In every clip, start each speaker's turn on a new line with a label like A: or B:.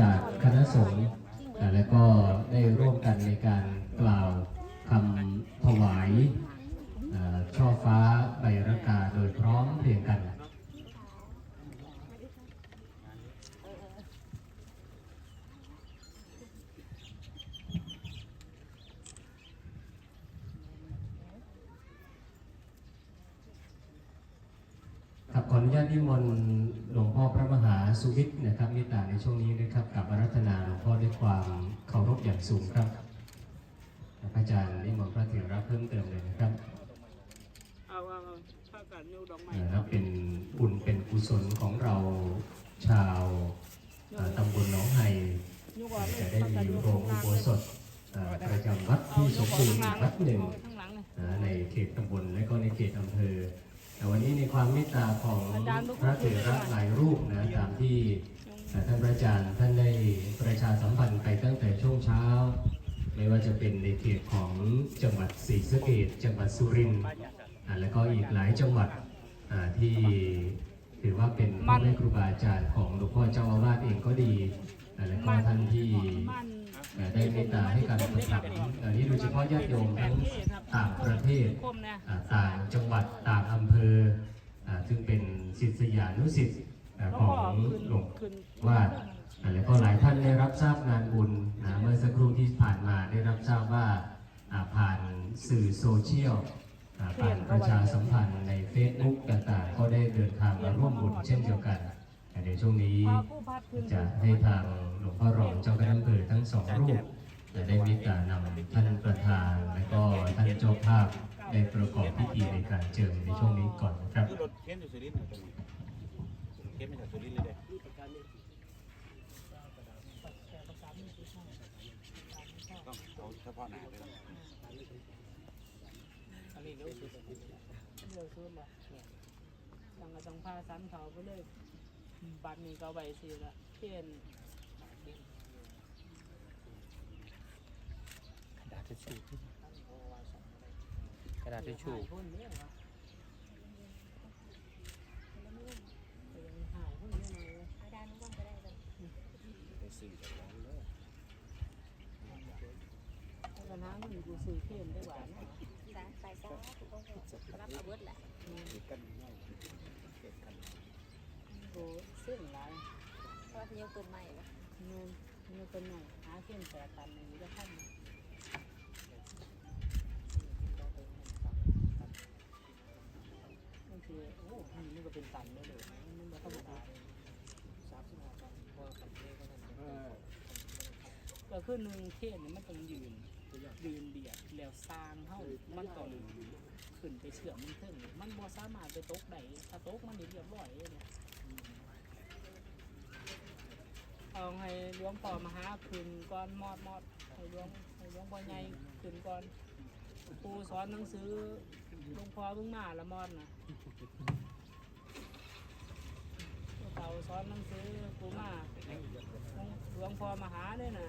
A: จากคณะสงฆ์และก็ได้ร่วมกันในการกล่าวคำถวายช่อฟ้าใบรากาโดยพร้อมเพรียงกันครับขออนุญาตนิมนต์ หลวงพ่อพระมหาสุวิทย์นะครับนิตาในช่วงนี้นะครับกับอารัธนาหลวงพ่อด้วยความเคารพอย่างสูงครับพระอาจารย์นิมนต์พระเถระเพิ่มเติมเลยนะครับ
B: เอาเอาเอาถ้ากันนิ้วดอกไม้
A: เอ่อและเป็นบุญเป็นกุศลของเราชาวเอ่อตำบลหนองไฮ
B: นิ้วก่อน
A: จะได้มีโรงอุโบสถเอ่อประจำวัดที่สมบูรณ์อีกวัดหนึ่ง
B: ข้างหลังเลย
A: นะในเขตตำบลและก็ในเขตอำเภอ แต่วันนี้ในความเมตตาของพระเถระหลายรูปนะตามที่ท่านพระอาจารย์ท่านได้ประชาสัมพันธ์ไปตั้งแต่ช่วงเช้า ไม่ว่าจะเป็นในเขตของจังหวัดศรีสะเกษจังหวัดสุรินทร์แล้วก็อีกหลายจังหวัดที่ถือว่าเป็นพ่อแม่ครูบาอาจารย์ของหลวงพ่อเจ้าอาวาสเองก็ดี แล้วก็ท่านที่ได้เมตตาให้การอุปถัมภ์อันนี้โดยเฉพาะญาติโยมทั้งต่างประเทศต่างจังหวัดต่าง อำเภออ่าซึ่งเป็นศิษยานุศิษย์อ่า
B: แล้ว
A: ขอ
B: ก็
A: ง
B: ขึ้น
A: หลวง
B: ขึ้น
A: วาดอ่าแล้วก็หลายท่านได้รับทราบงานบุญนะเมื่อสักครู่ที่ผ่านมาได้รับทราบว่าอ่าผ่านสื่อโซเชียลอ่าผ่านประชาสัมพันธ์ใน Facebook ต่างๆ ก็ได้เดินทางมาร่วมบุญเช่นเดียวกันอ่าเดี๋ยวช่วงนี้
B: พาผู้พัดขึ้น
A: จะให้ทางหลวงพ่อรองเจ้าคณะอำเภอทั้งสองรูปจะได้มีการนำท่านประธานและก็ท่านเจ้าภาพ ได้ประกอบพิธีในการเจิมในช่วงนี้ก่อนนะครับ
C: คือรถเข็นอยู่สุรินทร์นะตรงนี้เข็นมาจากสุรินทร์เลยเด้ต้องเอาเฉพาะหน้าเลยนะ
B: อันนี้เร็วสุดเร็วสุดละเนี่ยต้องก็ต้องพาสันเขาไปเลยบัตรนี้ก็ใบสีละเพี้ยน
D: กระดาษทิชชู่ก ระดาษทิชชู่
B: หายคนเนี้ยวะหายคนเนี้ยเลย
E: อาจารย์ต้องก็ได้กัน
B: ปัญหามันกูซื้อเพี้ยนได้หวาน
E: สายสายซ้ายรับอาวุธแหละ
B: โอ้เส้นหลาย
E: เพราะว่าที่ยกต้นไม้แล้ว
B: เงินเงินเป็นหน่อยหาเพี้ยนแปดตันหนึ่งจะขั้น นี่มันก็เป็นตันเลยเลยมันไม่ธรรมาสามสิบห้าตันพอกันเท่ก็นั่นก็คือหนึ่งเทียนนี่มันต้องยืนยืนเบียดแล้วสร้างเท่ามันต้องขึ้นไปเชื่อมมันถึงมันบ่สามารถไปตกได้ถ้าตกมันนี่เรียบร้อยเนี่ยเอาให้หลวงพ่อมาหาคืนก่อนมอดมอดให้หลวงให้หลวงพ่อใหญ่คืนก่อนครูสอนหนังสือหลวงพ่อเพิ่งมาละมอดนะาสอนหนังสือปูมาหลวงพ่อมหาเนี่ยนะ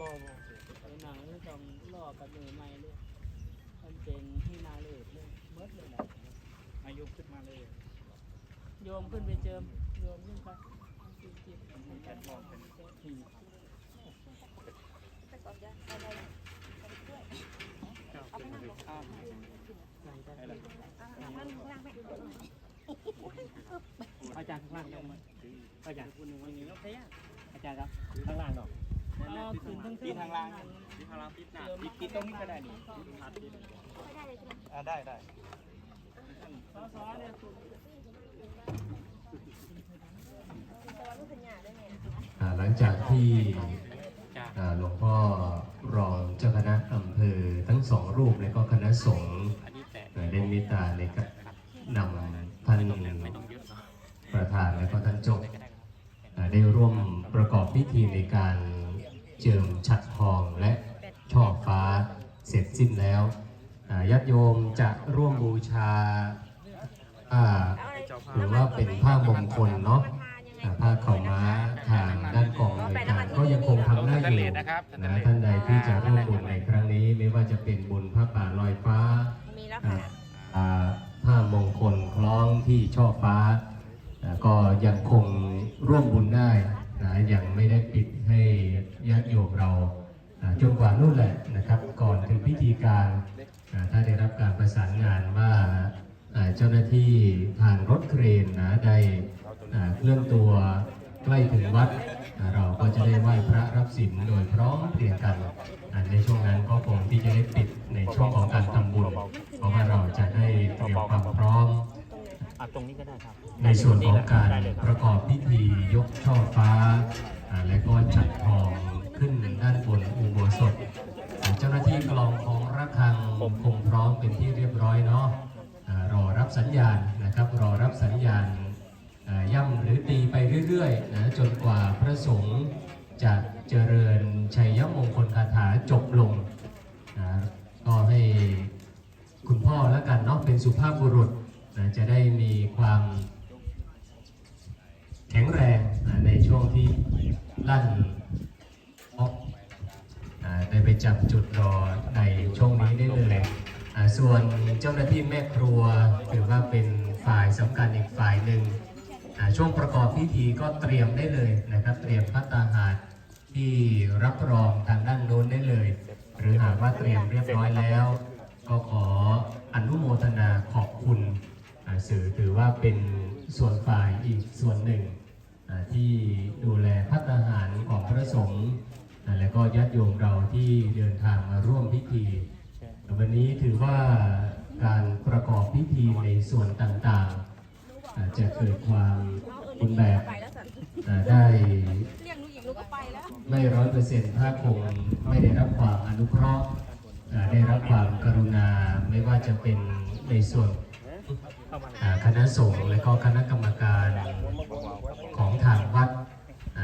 C: เป็
B: นหนังที่ต้องลอกกับมือใหม่เลยมันเป็นที่นาเลดเลยเมิดเลยนะ
C: อายุขึ้นมาเลย
B: โยมขึ้นไปเจิม โยมขึ้นไปมันจะบอกเป็นท
E: อบยาไปเป็นั่งนั่งไป
D: อาจารย์ข้างล่างยังมาอาจารย์อาจารย์ครับข้างล่างเนาะ
B: เอาขึ้นทั้ง
C: ที่ทางล่างที่ทางล่างปิดหน้าปิดปิดตรงนี้ก็ได้นี่
E: ไม่ได้เลยใช่ไหม
C: อ่าได้ได้
B: สอสอเนี่ยสุด
E: แต่ว่าลูกสัญญาด้วยเนี่ย
A: อ่าหลังจากที่
D: อาจา
A: อ่าหลวงพ่อรองเจ้าคณะอำเภอทั้งสองรูปและก็คณะสงฆ์
D: อันนี้แต่
A: เอ่อได้เมตตาในการนำท่าน
D: ไม่ต้องเยอะเนาะ
A: ประธานและก็ท่านเจบ
D: ก็ได้ครับ
A: อ่าได้ร่วมประกอบพิธีในการเจิมฉัดทองและช่อฟ้าเสิ้นแล้วญาติโยมจะร่วมบูชาหรือว่าเป็นผ้ามงคลเนาะผ้าขาวม้าทางด้านกองเลยการก็ยังคงทำได้อยู่นะท่านใดที่จะร่วมบุญในครั้งนี้ ไม่ว่าจะเป็นบุญพระป่าลอยฟ้าผ้ามงคลคล้องที่ช่อฟ้า ก็ยังคงร่วมบุญได้นะยังไม่ได้ปิดให้ญาติโยมเรา จนกว่านู่นแหละนะครับ ก่อนถึงพิธีการถ้าได้รับการประสานงานว่าเจ้าหน้าที่ทางรถเครนนะได้เคลื่อนตัวใกล้ถึงวัด เราก็จะได้ไหว้พระรับศีลโดยพร้อมเพรียงกัน ในช่วงนั้นก็คงที่จะได้ปิดในช่วงของการทำบุญ เพราะว่าเราจะได้เตรียมความพร้อมในส่วนของการป
D: ระ
A: กอบพิธียกช่อฟ้าอ่าและก็จัดทอง เป็นที่เรียบร้อยเนาะรอรับสัญญาณนะครับ รอรับสัญญาณอ่ย่ำหรือตีไปเรื่อยๆนะจนกว่าพระสงฆ์จะเจริญชัยมงคลคาถาจบลงนะก็ให้คุณพ่อแล้วกันเนาะเป็นสุภาพบุรุษนะจะได้มีความแข็งแรงนะในช่วงที่ลั่นออกอ่าได้ไปจับจุดรอในช่วงนี้ได้เลย ส่วนเจ้าหน้าที่แม่ครัวถือว่าเป็นฝ่ายสำคัญอีกฝ่ายหนึ่งช่วงประกอบพิธีก็เตรียมได้เลยนะครับ เตรียมพัตตาหารที่รับรองทางด้านโน้นได้เลย หรือหากว่าเตรียมเรียบร้อยแล้ว ก็ขออนุโมทนาขอบคุณสื่อถือว่าเป็นส่วนฝ่ายอีกส่วนหนึ่ง ที่ดูแลพัฒหารของพระสงฆ์และก็ญาติโยมเราที่เดินทางมาร่วมพิธี วันนี้ถือว่าการประกอบพิธีในส่วนต่างๆอาจะเกิดความคุณแบบ
E: ไปแได้ไม่
A: ร้อยเปอร์เซ็นต์ถ้าคงไม่ได้รับความอนุเคราะห์ได้รับความกรุณาไม่ว่าจะเป็นในส่วนคณะสงฆ์และก็คณะกรรมการของทางวัด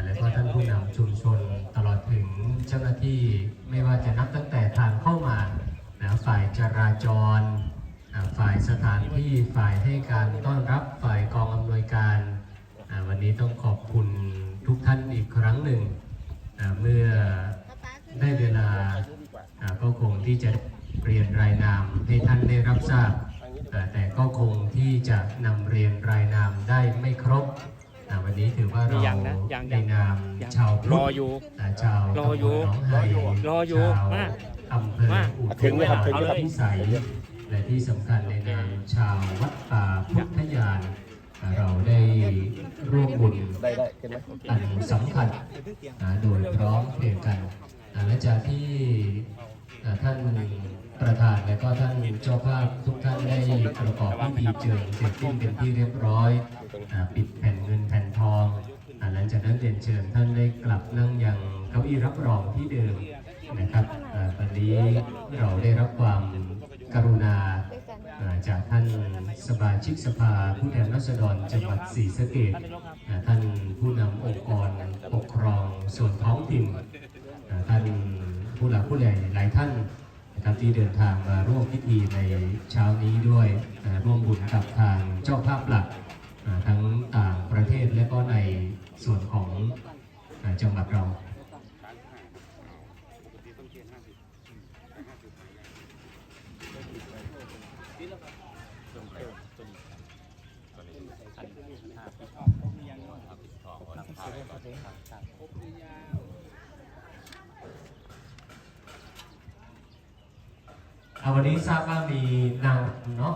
A: และก็ท่านผู้นำชุมชนตลอดถึงเจ้าหน้าที่ไม่ว่าจะนับตั้งแต่ทางเข้ามา นะฝ่ายจราจรอ่าฝ่ายสถานที่ฝ่ายให้การต้อนรับฝ่ายกองอำนวยการอ่าวันนี้ต้องขอบคุณทุกท่านอีกครั้งหนึ่งอ่าเมื่อได้เวลาอ่าก็คงที่จะเรียนรายนามให้ท่านได้รับทราบอ่าแต่ก็คงที่จะนำเรียนรายนามได้ไม่ครบอ่าวันนี้ถือว่าเรา
D: ยังนะยัง
A: ในนาม
D: ยัง
A: ชาวพุทธ
D: รออยู่
A: อ่าชาว
D: รออยู่
A: ตำบลหนองไห่
D: รออยู่
A: ชาว
D: มา
A: อำเภอ
D: มา
A: อุ
D: ถึ
A: ทุ
D: ง
A: ม
D: แล้วครับถึง
A: พ
D: แล้วครับ
A: พิสัยและที่สำคัญในนามชาววัดป่าพุทธยานอ่าเราได้ร่วมบุญ
C: ได้ได้เห็นไหม
A: อันสำคัญอ่าโดยพร้อมเพรียงกันอ่าและจากที่อ่าท่านประธานและก็ท่านเจ้าภาพทุกท่านได้ประกอบพิธีเจิมเสร็จสิ้นเป็นที่เรียบร้อยอ่าปิดแผ่นเงินแผ่นทองอ่าหลังจากนั้นเรียนเชิญท่านได้กลับนั่งยังเก้าอี้รับรองที่เดิม นะครับอ่าวันนี้เราได้รับความกรุณาจากท่านสมาชิกสภาผู้แทนราษฎรจังหวัดศรีสะเกษอ่าท่านผู้นำองค์กรปกครองส่วนท้องถิ่นท่านผู้หลักผู้ใหญ่หลายท่านนะครับที่เดินทางมาร่วมพิธีในเช้านี้ด้วยร่วมบุญกับทางเจ้าภาพหลักทั้งต่างประเทศและก็ในส่วนของจังหวัดเรา ဝတိသပ္ပမိနံเนาะ